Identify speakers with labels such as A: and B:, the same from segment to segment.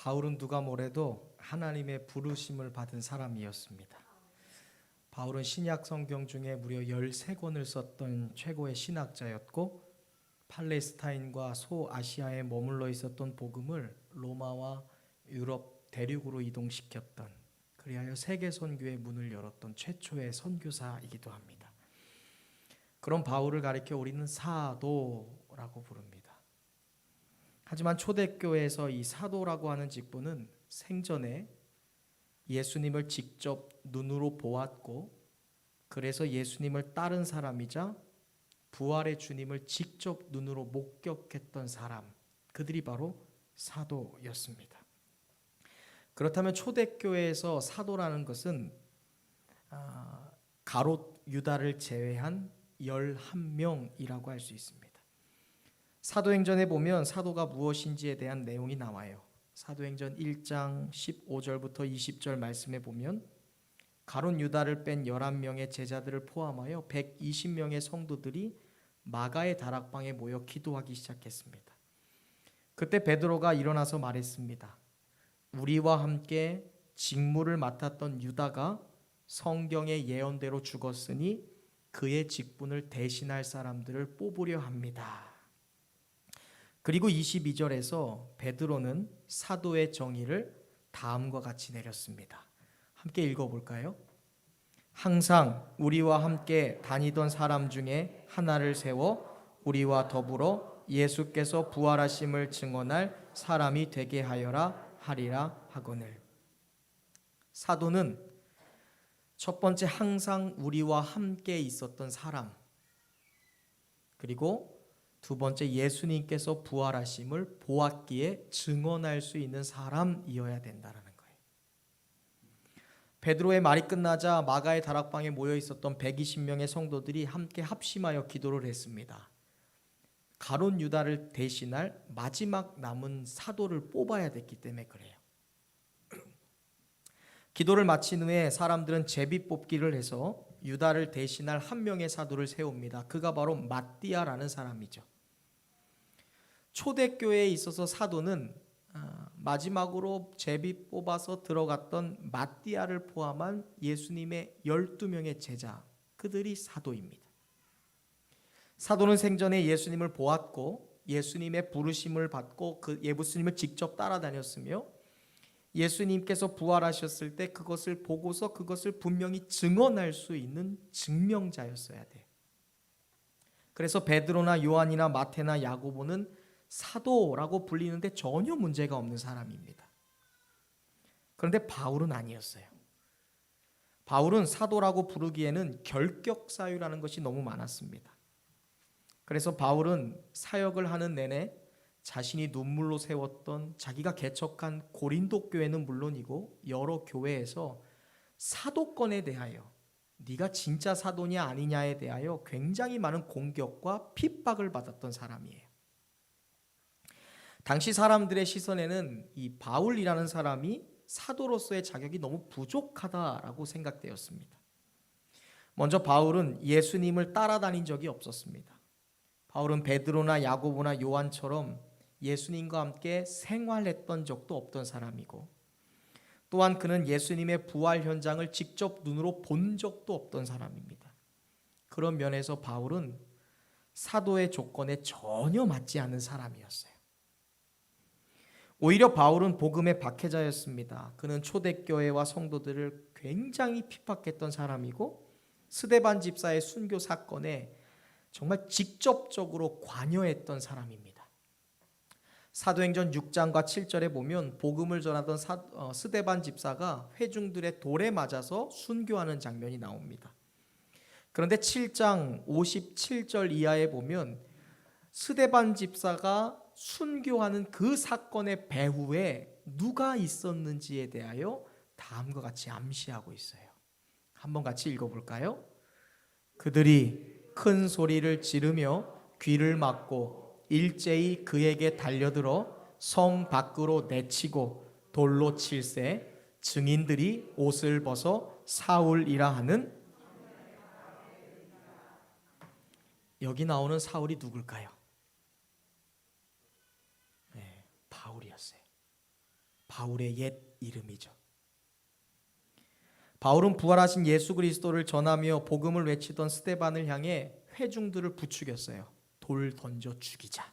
A: 바울은 누가 뭐래도 하나님의 부르심을 받은 사람이었습니다. 바울은 신약 성경 중에 무려 13권을 썼던 최고의 신학자였고 팔레스타인과 소아시아에 머물러 있었던 복음을 로마와 유럽 대륙으로 이동시켰던 그리하여 세계 선교의 문을 열었던 최초의 선교사이기도 합니다. 그런 바울을 가리켜 우리는 사도라고 부릅니다. 하지만 초대교회에서 이 사도라고 하는 직분은 생전에 예수님을 직접 눈으로 보았고 그래서 예수님을 따른 사람이자 부활의 주님을 직접 눈으로 목격했던 사람 그들이 바로 사도였습니다. 그렇다면 초대교회에서 사도라는 것은 아, 가롯 유다를 제외한 11명이라고 할 수 있습니다. 사도행전에 보면 사도가 무엇인지에 대한 내용이 나와요. 사도행전 1장 15절부터 20절 말씀에 보면 가론 유다를 뺀 11명의 제자들을 포함하여 120명의 성도들이 마가의 다락방에 모여 기도하기 시작했습니다. 그때 베드로가 일어나서 말했습니다. 우리와 함께 직무를 맡았던 유다가 성경의 예언대로 죽었으니 그의 직분을 대신할 사람들을 뽑으려 합니다. 그리고 22절에서 베드로는 사도의 정의를 다음과 같이 내렸습니다. 함께 읽어볼까요? 항상 우리와 함께 다니던 사람 중에 하나를 세워 우리와 더불어 예수께서 부활하심을 증언할 사람이 되게 하여라 하리라 하거늘. 사도는 첫 번째 항상 우리와 함께 있었던 사람. 그리고 두 번째 예수님께서 부활하심을 보았기에 증언할 수 있는 사람이어야 된다라는 거예요. 베드로의 말이 끝나자 마가의 다락방에 모여 있었던 120명의 성도들이 함께 합심하여 기도를 했습니다. 가론 유다를 대신할 마지막 남은 사도를 뽑아야 됐기 때문에 그래요. 기도를 마친 후에 사람들은 제비 뽑기를 해서 유다를 대신할 한 명의 사도를 세웁니다. 그가 바로 마띠아라는 사람이죠. 초대교회에 있어서 사도는 아, 마지막으로 제비 뽑아서 들어갔던 마띠아를 포함한 예수님의 12명의 제자 그들이 사도입니다. 사도는 생전에 예수님을 보았고 예수님의 부르심을 받고 그 예수님을 직접 따라다녔으며 예수님께서 부활하셨을 때 그것을 보고서 그것을 분명히 증언할 수 있는 증명자였어야 돼. 그래서 베드로나 요한이나 마테나 야고보는 사도라고 불리는데 전혀 문제가 없는 사람입니다. 그런데 바울은 아니었어요. 바울은 사도라고 부르기에는 결격 사유라는 것이 너무 많았습니다. 그래서 바울은 사역을 하는 내내 자신이 눈물로 세웠던 자기가 개척한 고린도 교회는 물론이고 여러 교회에서 사도권에 대하여 네가 진짜 사도냐 아니냐에 대하여 굉장히 많은 공격과 핍박을 받았던 사람이에요. 당시 사람들의 시선에는 이 바울이라는 사람이 사도로서의 자격이 너무 부족하다라고 생각되었습니다. 먼저 바울은 예수님을 따라다닌 적이 없었습니다. 바울은 베드로나 야고보나 요한처럼 예수님과 함께 생활했던 적도 없던 사람이고 또한 그는 예수님의 부활 현장을 직접 눈으로 본 적도 없던 사람입니다. 그런 면에서 바울은 사도의 조건에 전혀 맞지 않는 사람이었어요. 오히려 바울은 복음의 박해자였습니다. 그는 초대교회와 성도들을 굉장히 핍박했던 사람이고 스데반 집사의 순교 사건에 정말 직접적으로 관여했던 사람입니다. 사도행전 6장과 7절에 보면 복음을 전하던 사, 어, 스데반 집사가 회중들의 돌에 맞아서 순교하는 장면이 나옵니다. 그런데 7장 57절 이하에 보면 스데반 집사가 순교하는 그 사건의 배후에 누가 있었는지에 대하여 다음과 같이 암시하고 있어요. 한번 같이 읽어볼까요? 그들이 큰 소리를 지르며 귀를 막고 일제히 그에게 달려들어 성 밖으로 내치고 돌로 칠세 증인들이 옷을 벗어 사울이라 하는 여기 나오는 사울이 누굴까요? 바울의 옛 이름이죠. 바울은 부활하신 예수 그리스도를 전하며 복음을 외치던 스테반을 향해 회중들을 부추겼어요. 돌 던져 죽이자.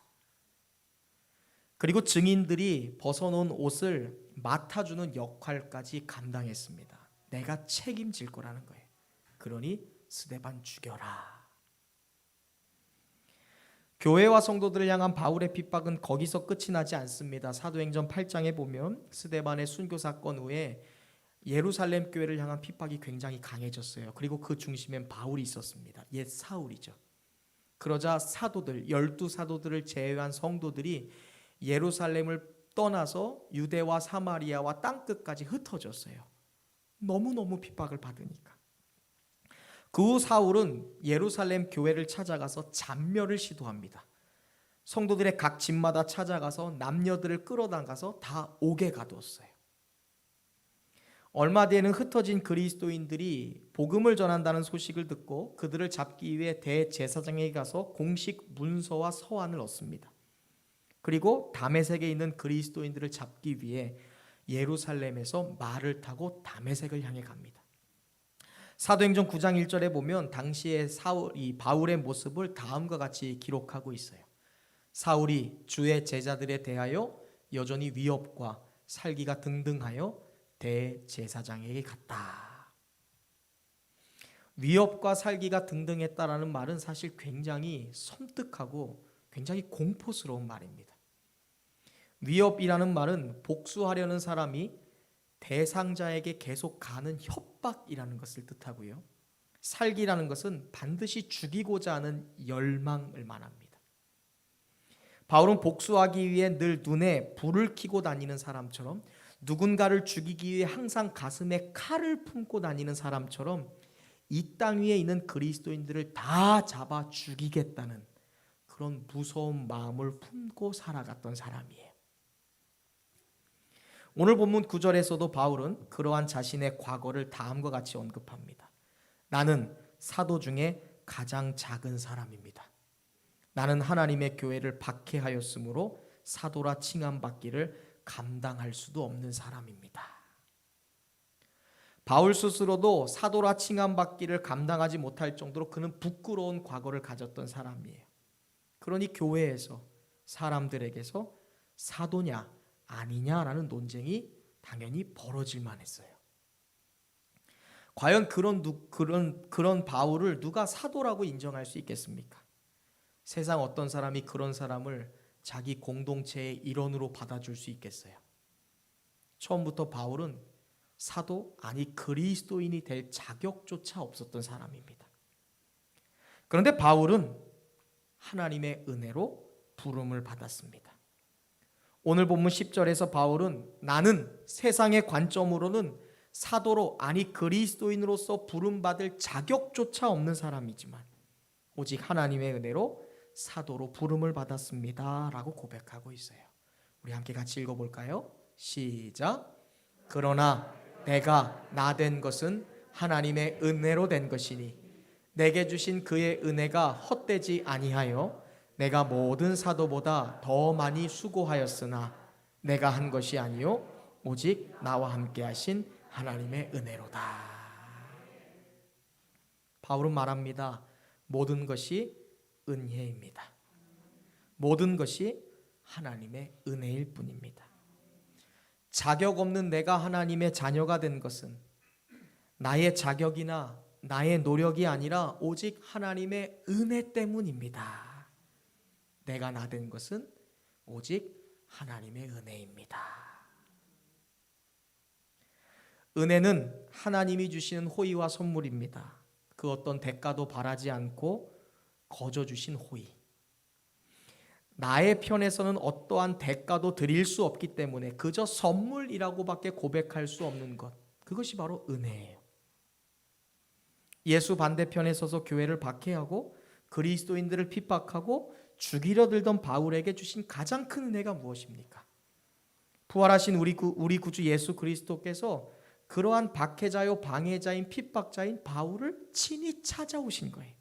A: 그리고 증인들이 벗어놓은 옷을 맡아주는 역할까지 감당했습니다. 내가 책임질 거라는 거예요. 그러니 스데반 죽여라. 교회와 성도들을 향한 바울의 핍박은 거기서 끝이 나지 않습니다. 사도행전 8장에 보면 스데반의 순교 사건 후에 예루살렘 교회를 향한 핍박이 굉장히 강해졌어요. 그리고 그 중심엔 바울이 있었습니다. 옛 사울이죠. 그러자 사도들, 열두 사도들을 제외한 성도들이 예루살렘을 떠나서 유대와 사마리아와 땅 끝까지 흩어졌어요. 너무너무 핍박을 받으니까. 그 후 사울은 예루살렘 교회를 찾아가서 잔멸을 시도합니다. 성도들의 각 집마다 찾아가서 남녀들을 끌어당가서 다 옥에 가두었어요. 얼마 뒤에는 흩어진 그리스도인들이 복음을 전한다는 소식을 듣고 그들을 잡기 위해 대제사장에게 가서 공식 문서와 서한을 얻습니다. 그리고 다메섹에 있는 그리스도인들을 잡기 위해 예루살렘에서 말을 타고 다메섹을 향해 갑니다. 사도행전 9장 1절에 보면 당시의 사울 이 바울의 모습을 다음과 같이 기록하고 있어요. 사울이 주의 제자들에 대하여 여전히 위협과 살기가 등등하여 대제사장에게 갔다. 위협과 살기가 등등했다라는 말은 사실 굉장히 섬뜩하고 굉장히 공포스러운 말입니다. 위협이라는 말은 복수하려는 사람이 대상자에게 계속 가는 협박이라는 것을 뜻하고요. 살기라는 것은 반드시 죽이고자 하는 열망을 말합니다. 바울은 복수하기 위해 늘 눈에 불을 켜고 다니는 사람처럼 누군가를 죽이기 위해 항상 가슴에 칼을 품고 다니는 사람처럼 이 땅 위에 있는 그리스도인들을 다 잡아 죽이겠다는 그런 무서운 마음을 품고 살아갔던 사람이에요. 오늘 본문 9절에서도 바울은 그러한 자신의 과거를 다음과 같이 언급합니다. 나는 사도 중에 가장 작은 사람입니다. 나는 하나님의 교회를 박해하였으므로 사도라 칭함 받기를 감당할 수도 없는 사람입니다. 바울 스스로도 사도라 칭함받기를 감당하지 못할 정도로 그는 부끄러운 과거를 가졌던 사람이에요. 그러니 교회에서 사람들에게서 사도냐 아니냐라는 논쟁이 당연히 벌어질 만했어요. 과연 그런 누, 그런 그런 바울을 누가 사도라고 인정할 수 있겠습니까? 세상 어떤 사람이 그런 사람을 자기 공동체의 일원으로 받아줄 수 있겠어요? 처음부터 바울은 사도 아니 그리스도인이 될 자격조차 없었던 사람입니다. 그런데 바울은 하나님의 은혜로 부름을 받았습니다. 오늘 본문 10절에서 바울은 나는 세상의 관점으로는 사도로 아니 그리스도인으로서 부름받을 자격조차 없는 사람이지만 오직 하나님의 은혜로 사도로 부름을 받았습니다. 라고 고백하고 있어요. 우리 함께 같이 읽어 볼까요? 시작. 그러나 내가 나 된 것은 하나님의 은혜로 된 것이니 내게 주신 그의 은혜가 헛되지 아니하여 내가 모든 사도보다 더 많이 수고하였으나 내가 한 것이 아니요 오직 나와 함께 하신 하나님의 은혜로다. 바울은 말합니다. 모든 것이 은혜입니다. 모든 것이 하나님의 은혜일 뿐입니다. 자격 없는 내가 하나님의 자녀가 된 것은 나의 자격이나 나의 노력이 아니라 오직 하나님의 은혜 때문입니다. 내가 나 된 것은 오직 하나님의 은혜입니다. 은혜는 하나님이 주시는 호의와 선물입니다. 그 어떤 대가도 바라지 않고 거저 주신 호의. 나의 편에서는 어떠한 대가도 드릴 수 없기 때문에 그저 선물이라고밖에 고백할 수 없는 것. 그것이 바로 은혜예요. 예수 반대편에 서서 교회를 박해하고 그리스도인들을 핍박하고 죽이려 들던 바울에게 주신 가장 큰 은혜가 무엇입니까? 부활하신 우리 구, 우리 구주 예수 그리스도께서 그러한 박해자요 방해자인 핍박자인 바울을 친히 찾아오신 거예요.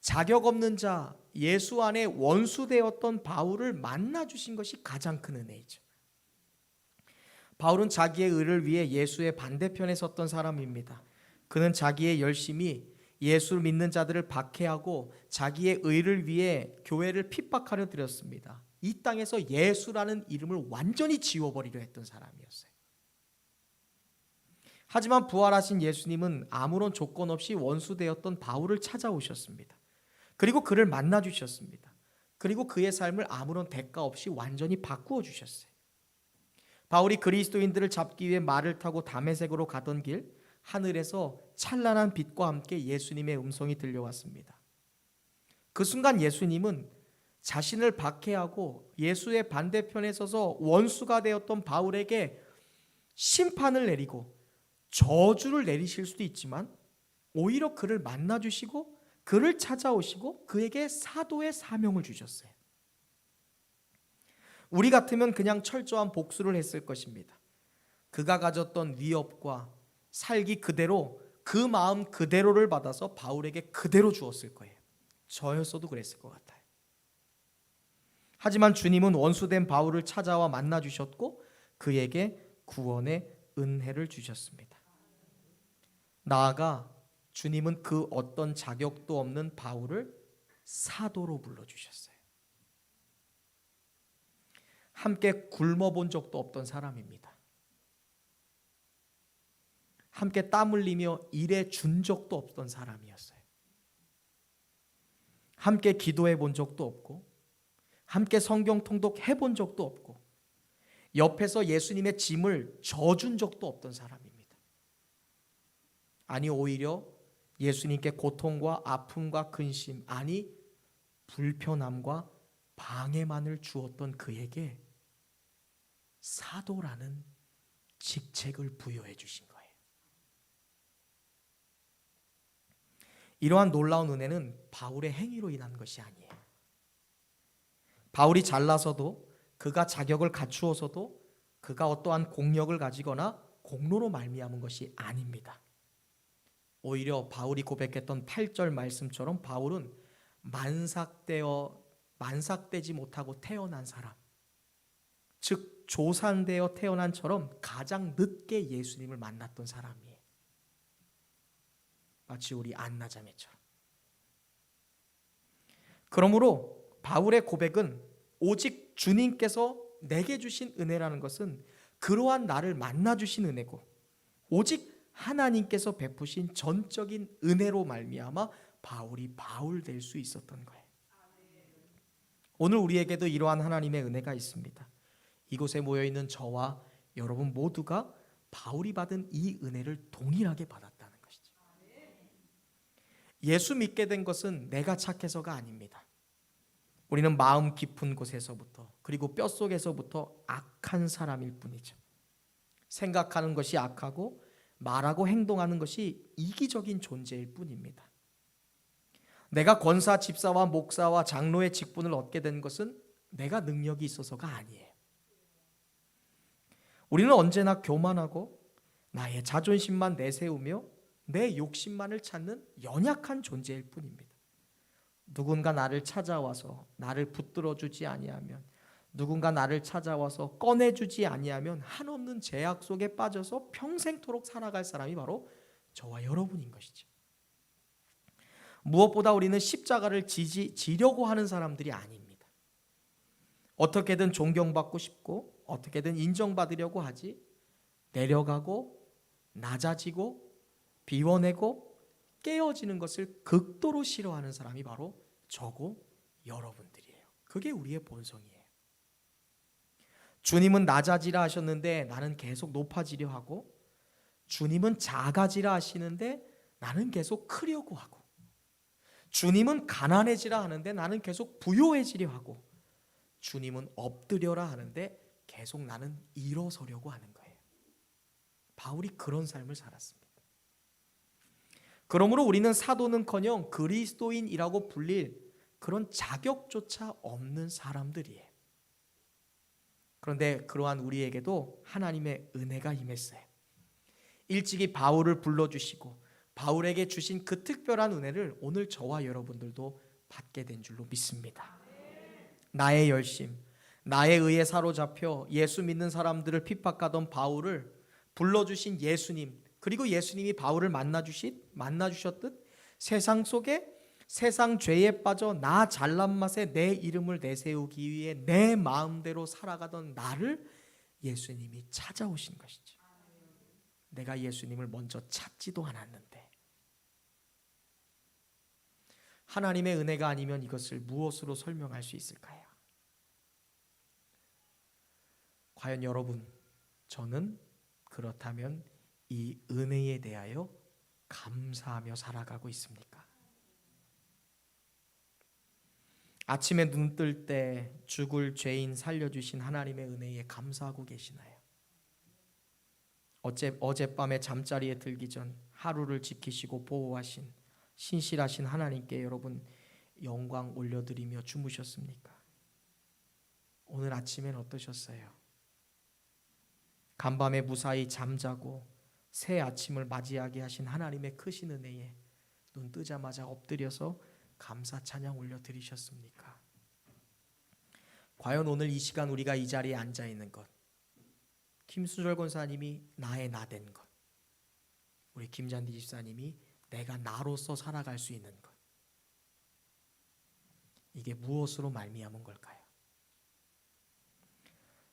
A: 자격 없는 자 예수 안에 원수 되었던 바울을 만나 주신 것이 가장 큰 은혜이죠. 바울은 자기의 의를 위해 예수의 반대편에 섰던 사람입니다. 그는 자기의 열심이 예수를 믿는 자들을 박해하고 자기의 의를 위해 교회를 핍박하려 들였습니다. 이 땅에서 예수라는 이름을 완전히 지워버리려 했던 사람이었어요. 하지만 부활하신 예수님은 아무런 조건 없이 원수되었던 바울을 찾아오셨습니다. 그리고 그를 만나 주셨습니다. 그리고 그의 삶을 아무런 대가 없이 완전히 바꾸어 주셨어요. 바울이 그리스도인들을 잡기 위해 말을 타고 담에색으로 가던 길 하늘에서 찬란한 빛과 함께 예수님의 음성이 들려왔습니다. 그 순간 예수님은 자신을 박해하고 예수의 반대편에 서서 원수가 되었던 바울에게 심판을 내리고 저주를 내리실 수도 있지만 오히려 그를 만나 주시고 그를 찾아오시고 그에게 사도의 사명을 주셨어요. 우리 같으면 그냥 철저한 복수를 했을 것입니다. 그가 가졌던 위협과 살기 그대로 그 마음 그대로를 받아서 바울에게 그대로 주었을 거예요. 저였어도 그랬을 것 같아요. 하지만 주님은 원수된 바울을 찾아와 만나 주셨고 그에게 구원의 은혜를 주셨습니다. 나아가 주님은 그 어떤 자격도 없는 바울을 사도로 불러 주셨어요. 함께 굶어 본 적도 없던 사람입니다. 함께 땀 흘리며 일해 준 적도 없던 사람이었어요. 함께 기도해 본 적도 없고, 함께 성경 통독해 본 적도 없고, 옆에서 예수님의 짐을 져준 적도 없던 사람입니다. 아니, 오히려 예수님께 고통과 아픔과 근심, 아니, 불편함과 방해만을 주었던 그에게 사도라는 직책을 부여해 주신 거예요. 이러한 놀라운 은혜는 바울의 행위로 인한 것이 아니에요. 바울이 잘나서도 그가 자격을 갖추어서도 그가 어떠한 공력을 가지거나 공로로 말미암은 것이 아닙니다. 오히려 바울이 고백했던 8절 말씀처럼 바울은 만삭되어 만삭되지 못하고 태어난 사람 즉 조산되어 태어난처럼 가장 늦게 예수님을 만났던 사람이에요. 마치 우리 안나 자매처럼. 그러므로 바울의 고백은 오직 주님께서 내게 주신 은혜라는 것은 그러한 나를 만나 주신 은혜고 오직 하나님께서 베푸신 전적인 은혜로 말미암아 바울이 바울 될 수 있었던 거예요. 오늘 우리에게도 이러한 하나님의 은혜가 있습니다. 이곳에 모여 있는 저와 여러분 모두가 바울이 받은 이 은혜를 동일하게 받았다는 것이죠. 예수 믿게 된 것은 내가 착해서가 아닙니다. 우리는 마음 깊은 곳에서부터 그리고 뼛속에서부터 악한 사람일 뿐이죠. 생각하는 것이 악하고 말하고 행동하는 것이 이기적인 존재일 뿐입니다. 내가 권사, 집사와 목사와 장로의 직분을 얻게 된 것은 내가 능력이 있어서가 아니에요. 우리는 언제나 교만하고 나의 자존심만 내세우며 내 욕심만을 찾는 연약한 존재일 뿐입니다. 누군가 나를 찾아와서 나를 붙들어 주지 아니하면 누군가 나를 찾아와서 꺼내 주지 아니하면 한없는 제약 속에 빠져서 평생토록 살아갈 사람이 바로 저와 여러분인 것이죠. 무엇보다 우리는 십자가를 지지 지려고 하는 사람들이 아닙니다. 어떻게든 존경받고 싶고 어떻게든 인정받으려고 하지 내려가고 낮아지고 비워내고 깨어지는 것을 극도로 싫어하는 사람이 바로 저고 여러분들이에요. 그게 우리의 본성이에요. 주님은 낮아지라 하셨는데 나는 계속 높아지려 하고 주님은 작아지라 하시는데 나는 계속 크려고 하고 주님은 가난해지라 하는데 나는 계속 부요해지려 하고 주님은 엎드려라 하는데 계속 나는 일어서려고 하는 거예요. 바울이 그런 삶을 살았습니다. 그러므로 우리는 사도는커녕 그리스도인이라고 불릴 그런 자격조차 없는 사람들이에요. 그런데 그러한 우리에게도 하나님의 은혜가 임했어요. 일찍이 바울을 불러주시고 바울에게 주신 그 특별한 은혜를 오늘 저와 여러분들도 받게 된 줄로 믿습니다. 나의 열심, 나에 의해 사로잡혀 예수 믿는 사람들을 핍박하던 바울을 불러주신 예수님 그리고 예수님이 바울을 만나 주신 만나 주셨듯 세상 속에 세상 죄에 빠져 나 잘난 맛에 내 이름을 내세우기 위해 내 마음대로 살아가던 나를 예수님이 찾아오신 것이죠. 내가 예수님을 먼저 찾지도 않았는데 하나님의 은혜가 아니면 이것을 무엇으로 설명할 수 있을까요? 과연 여러분, 저는 그렇다면 이 은혜에 대하여 감사하며 살아가고 있습니까? 아침에 눈 뜰 때 죽을 죄인 살려주신 하나님의 은혜에 감사하고 계시나요? 어제, 어젯밤에 잠자리에 들기 전 하루를 지키시고 보호하신 신실하신 하나님께 여러분 영광 올려드리며 주무셨습니까? 오늘 아침엔 어떠셨어요? 간밤에 무사히 잠자고 새 아침을 맞이하게 하신 하나님의 크신 은혜에 눈 뜨자마자 엎드려서 감사 찬양 올려 드리셨습니까? 과연 오늘 이 시간 우리가 이 자리에 앉아 있는 것, 김수절 권사님이 나의 나 된 것, 우리 김잔디 집사님이 내가 나로서 살아갈 수 있는 것, 이게 무엇으로 말미암은 걸까요?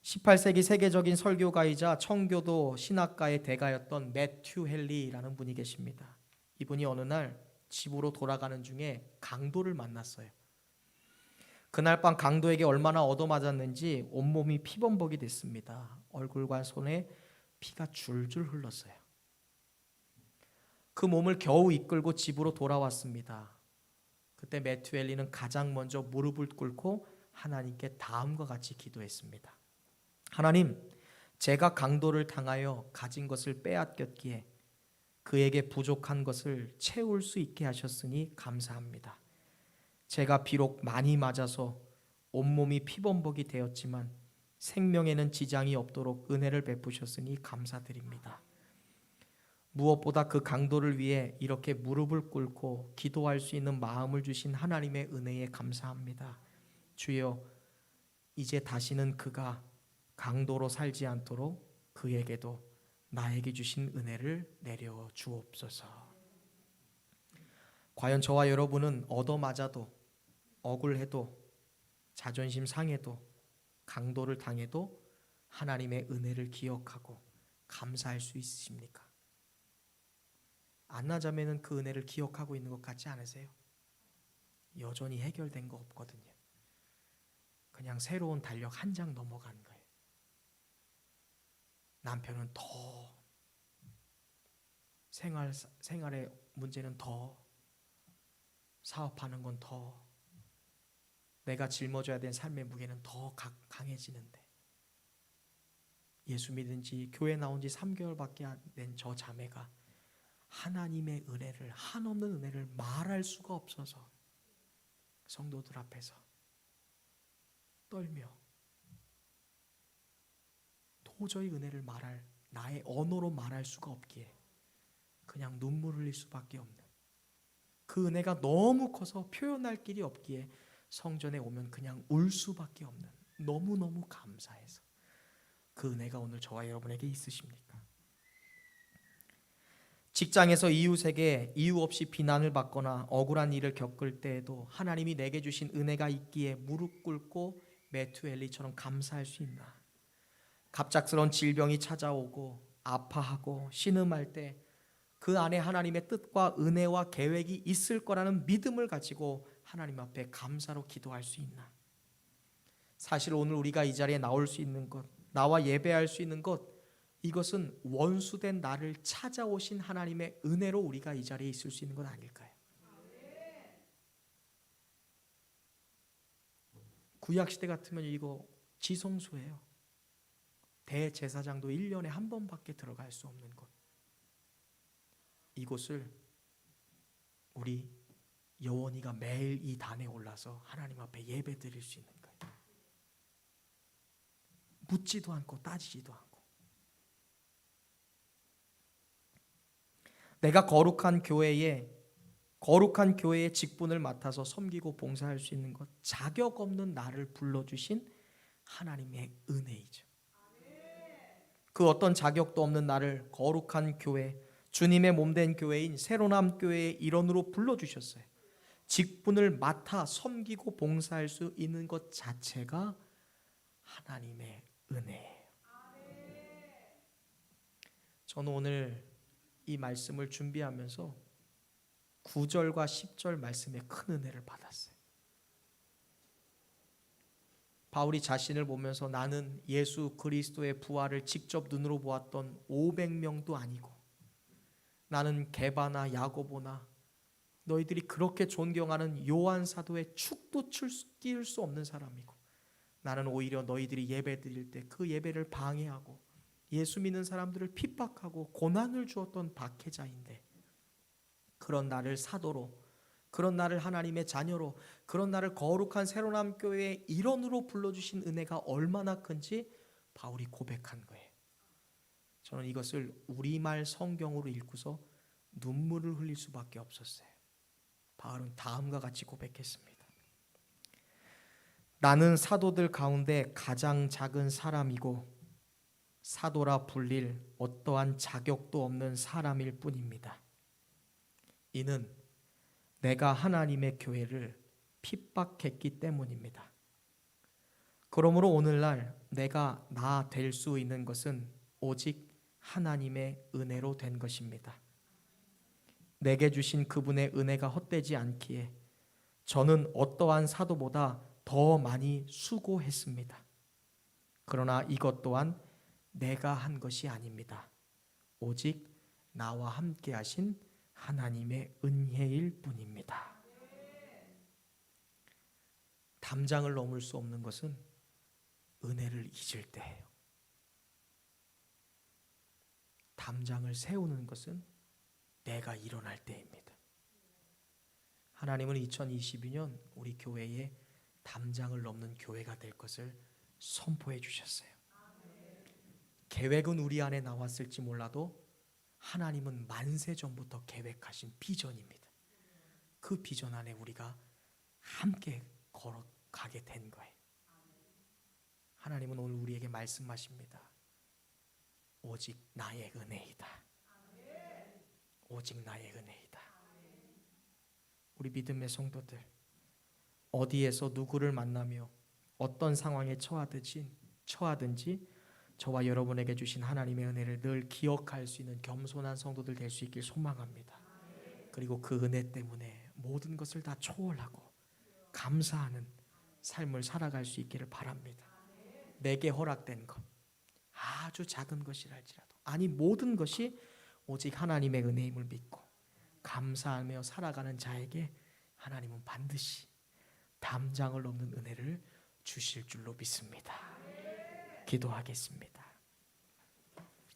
A: 18세기 세계적인 설교가이자 청교도 신학가의 대가였던 매튜 헨리라는 분이 계십니다. 이분이 어느 날 집으로 돌아가는 중에 강도를 만났어요. 그날 밤 강도에게 얼마나 얻어맞았는지 온몸이 피범벅이 됐습니다. 얼굴과 손에 피가 줄줄 흘렀어요. 그 몸을 겨우 이끌고 집으로 돌아왔습니다. 그때 매튜 헨리는 가장 먼저 무릎을 꿇고 하나님께 다음과 같이 기도했습니다. 하나님, 제가 강도를 당하여 가진 것을 빼앗겼기에 그에게 부족한 것을 채울 수 있게 하셨으니 감사합니다. 제가 비록 많이 맞아서 온몸이 피범벅이 되었지만 생명에는 지장이 없도록 은혜를 베푸셨으니 감사드립니다. 무엇보다 그 강도를 위해 이렇게 무릎을 꿇고 기도할 수 있는 마음을 주신 하나님의 은혜에 감사합니다. 주여, 이제 다시는 그가 강도로 살지 않도록 그에게도 나에게 주신 은혜를 내려 주옵소서. 과연 저와 여러분은 얻어맞아도 억울해도 자존심 상해도 강도를 당해도 하나님의 은혜를 기억하고 감사할 수 있으십니까? 안나자매는 그 은혜를 기억하고 있는 것 같지 않으세요? 여전히 해결된 거 없거든요. 그냥 새로운 달력 한 장 넘어간 거예요. 남편은 더 생활 생활의 문제는 더 사업하는 건 더 내가 짊어져야 될 삶의 무게는 더 강해지는데. 예수 믿은 지 교회 나온 지 3개월밖에 안 된 저 자매가 하나님의 은혜를 한없는 은혜를 말할 수가 없어서 성도들 앞에서 떨며 도저히 은혜를 말할 나의 언어로 말할 수가 없기에 그냥 눈물 흘릴 수밖에 없는 그 은혜가 너무 커서 표현할 길이 없기에 성전에 오면 그냥 울 수밖에 없는 너무너무 감사해서 그 은혜가 오늘 저와 여러분에게 있으십니까? 직장에서 이웃에게 이유 없이 비난을 받거나 억울한 일을 겪을 때에도 하나님이 내게 주신 은혜가 있기에 무릎 꿇고 메투엘리처럼 감사할 수 있나? 갑작스런 질병이 찾아오고 아파하고 신음할 때 그 안에 하나님의 뜻과 은혜와 계획이 있을 거라는 믿음을 가지고 하나님 앞에 감사로 기도할 수 있나? 사실 오늘 우리가 이 자리에 나올 수 있는 것, 나와 예배할 수 있는 것, 이것은 원수된 나를 찾아오신 하나님의 은혜로 우리가 이 자리에 있을 수 있는 것 아닐까요? 구약 시대 같으면 이거 지성소예요. 대제사장도 1년에 한 번밖에 들어갈 수 없는 곳. 이곳을 우리 여원이가 매일 이 단에 올라서 하나님 앞에 예배 드릴 수 있는 거예요. 묻지도 않고 따지지도 않고. 내가 거룩한 교회에 거룩한 교회의 직분을 맡아서 섬기고 봉사할 수 있는 것 자격 없는 나를 불러 주신 하나님의 은혜이죠. 그 어떤 자격도 없는 나를 거룩한 교회, 주님의 몸된 교회인 새로남 교회의 일원으로 불러 주셨어요. 직분을 맡아 섬기고 봉사할 수 있는 것 자체가 하나님의 은혜예요. 저는 오늘 이 말씀을 준비하면서 9절과 10절 말씀에 큰 은혜를 받았어요. 바울이 자신을 보면서 나는 예수 그리스도의 부활을 직접 눈으로 보았던 500명도 아니고 나는 게바나 야고보나 너희들이 그렇게 존경하는 요한 사도의 축도 뛸 수 없는 사람이고 나는 오히려 너희들이 예배 드릴 때 그 예배를 방해하고 예수 믿는 사람들을 핍박하고 고난을 주었던 박해자인데 그런 나를 사도로 그런 나를 하나님의 자녀로 그런 나를 거룩한 새로남 교회의 일원으로 불러주신 은혜가 얼마나 큰지 바울이 고백한 거예요. 저는 이것을 우리말 성경으로 읽고서 눈물을 흘릴 수밖에 없었어요. 바울은 다음과 같이 고백했습니다. 나는 사도들 가운데 가장 작은 사람이고 사도라 불릴 어떠한 자격도 없는 사람일 뿐입니다. 이는 내가 하나님의 교회를 핍박했기 때문입니다. 그러므로 오늘날 내가 나 될 수 있는 것은 오직 하나님의 은혜로 된 것입니다. 내게 주신 그분의 은혜가 헛되지 않기에 저는 어떠한 사도보다 더 많이 수고했습니다. 그러나 이것 또한 내가 한 것이 아닙니다. 오직 나와 함께 하신 하나님의 은혜일 뿐입니다. 담장을 넘을 수 없는 것은 은혜를 잊을 때예요. 담장을 세우는 것은 내가 일어날 때입니다. 하나님은 2022년 우리 교회에 담장을 넘는 교회가 될 것을 선포해 주셨어요. 계획은 우리 안에 나왔을지 몰라도 하나님은 만세 전부터 계획하신 비전입니다. 그 비전 안에 우리가 함께 걸어가게 된 거예요. 하나님은 오늘 우리에게 말씀하십니다. 오직 나의 은혜이다. 오직 나의 은혜이다. 우리 믿음의 성도들 어디에서 누구를 만나며 어떤 상황에 처하든지 처하든지 저와 여러분에게 주신 하나님의 은혜를 늘 기억할 수 있는 겸손한 성도들 될 수 있길 소망합니다. 그리고 그 은혜 때문에 모든 것을 다 초월하고 감사하는 삶을 살아갈 수 있기를 바랍니다. 내게 허락된 것 아주 작은 것이랄지라도 아니 모든 것이 오직 하나님의 은혜임을 믿고 감사하며 살아가는 자에게 하나님은 반드시 담장을 넘는 은혜를 주실 줄로 믿습니다. 기도하겠습니다.